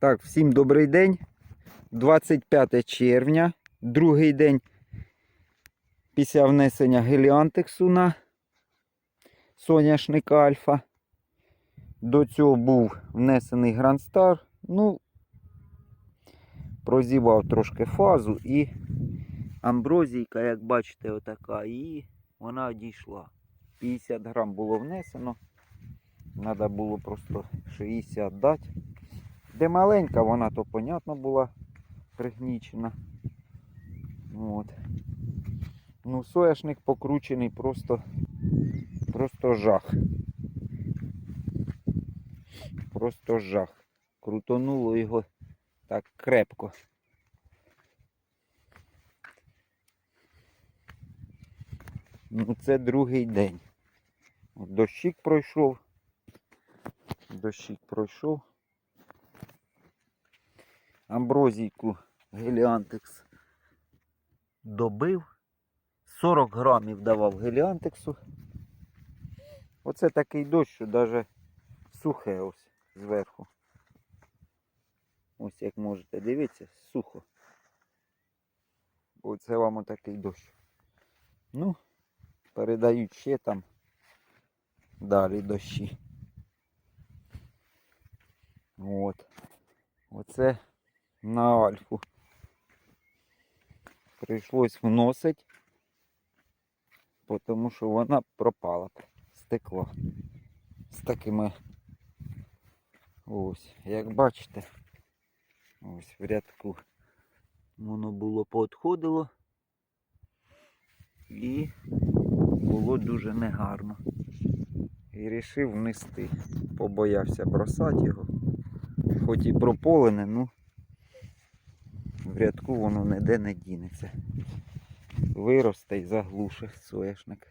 Так, всім добрий день. 25 червня, другий день після внесення геліантексу на соняшник Альфа. До цього був внесений Грандстар. Ну, прозівав трошки фазу і амброзійка, як бачите, отака, і вона одійшла. 50 грам було внесено. Треба було просто 60 дати. Де маленька, вона то понятно була пригнічена. От. Ну, соняшник покручений просто, просто жах. Просто жах. Крутонуло його так крепко. Ну, це другий день. Дощик пройшов. Дощик пройшов. Амброзійку геліантекс добив. 40 грамів давав геліантексу. Оце такий дощ, що навіть сухе ось зверху. Ось як можете дивитися, сухо. Оце вам отакий дощ. Ну, передають ще там далі дощі. От. Оце на альфу. Прийшлось вносити, тому що вона пропала, стекла. З такими ось, як бачите, ось в рядку воно було поотходило і було дуже негарно. І вирішив внести. Побоявся бросати його. Хоч і прополене, ну в рядку воно ніде не дінеться. Виросте і заглушить соняшник.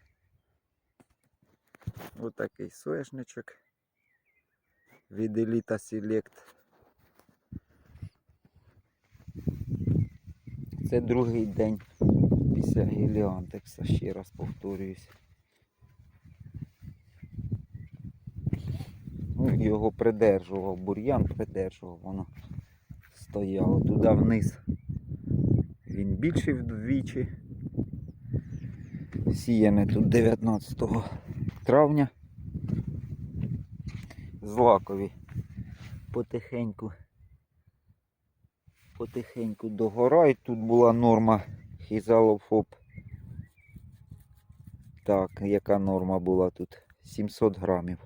Отакий соняшничок від Elita Select. Це другий день після геліантекса, ще раз повторююсь. Ну, його придержував, бур'ян придержував, воно стояло туди вниз. Він більший вдвічі. Сіяне тут 19 травня. Злакові потихеньку. Потихеньку догорають. Тут була норма хізалофоб. Так, яка норма була тут? 700 грамів.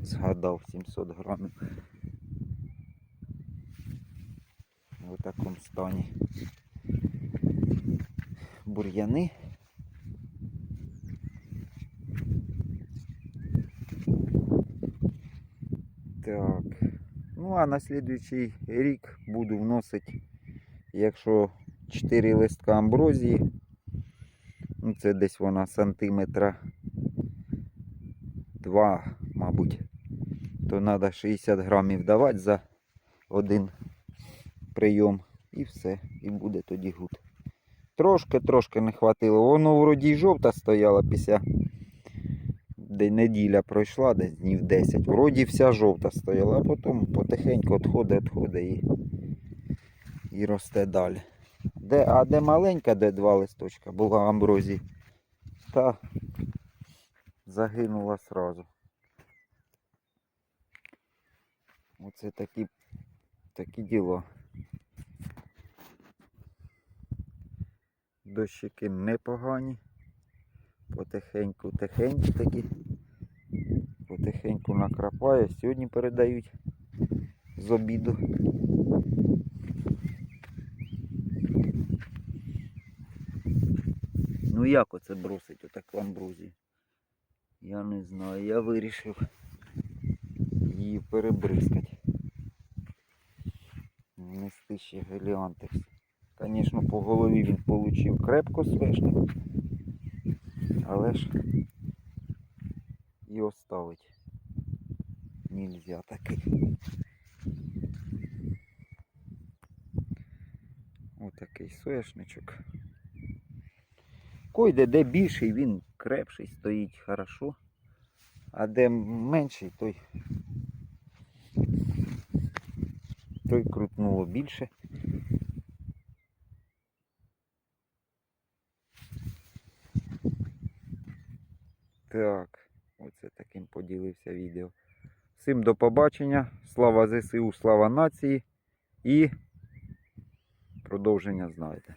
Згадав 700 грамів. В такому стані. Бур'яни. Так. Ну а на слідуючий рік буду вносити, якщо 4 листка амброзії, ну це десь вона сантиметра 2, мабуть, то треба 60 грамів давати за один прийом і все, і буде тоді гуд. Трошки-трошки не хватило. Воно вроді й жовта стояла після де неділя пройшла, десь днів 10. Вроді вся жовта стояла, а потім потихеньку відходить, відходить і, і росте далі. Де, а де маленька, де два листочка, була амброзії, та загинула сразу. Оце такі, такі діла. Дощики непогані. Потихеньку, тихеньку такі. Потихеньку накрапає. Сьогодні передають з обіду. Ну як оце бросить отак в амбрузії? Я не знаю, я вирішив її перебризкати. Нести ще геліантекс. Звісно, по голові він отримав крепко свежник, але ж і оставить нельзя такий. Отакий соняшничок. Койде, де більший, він крепший, стоїть хорошо. А де менший, той то й крутнуло більше. Так, оце таким поділився відео. Всім до побачення. Слава ЗСУ, слава нації і продовження знаєте.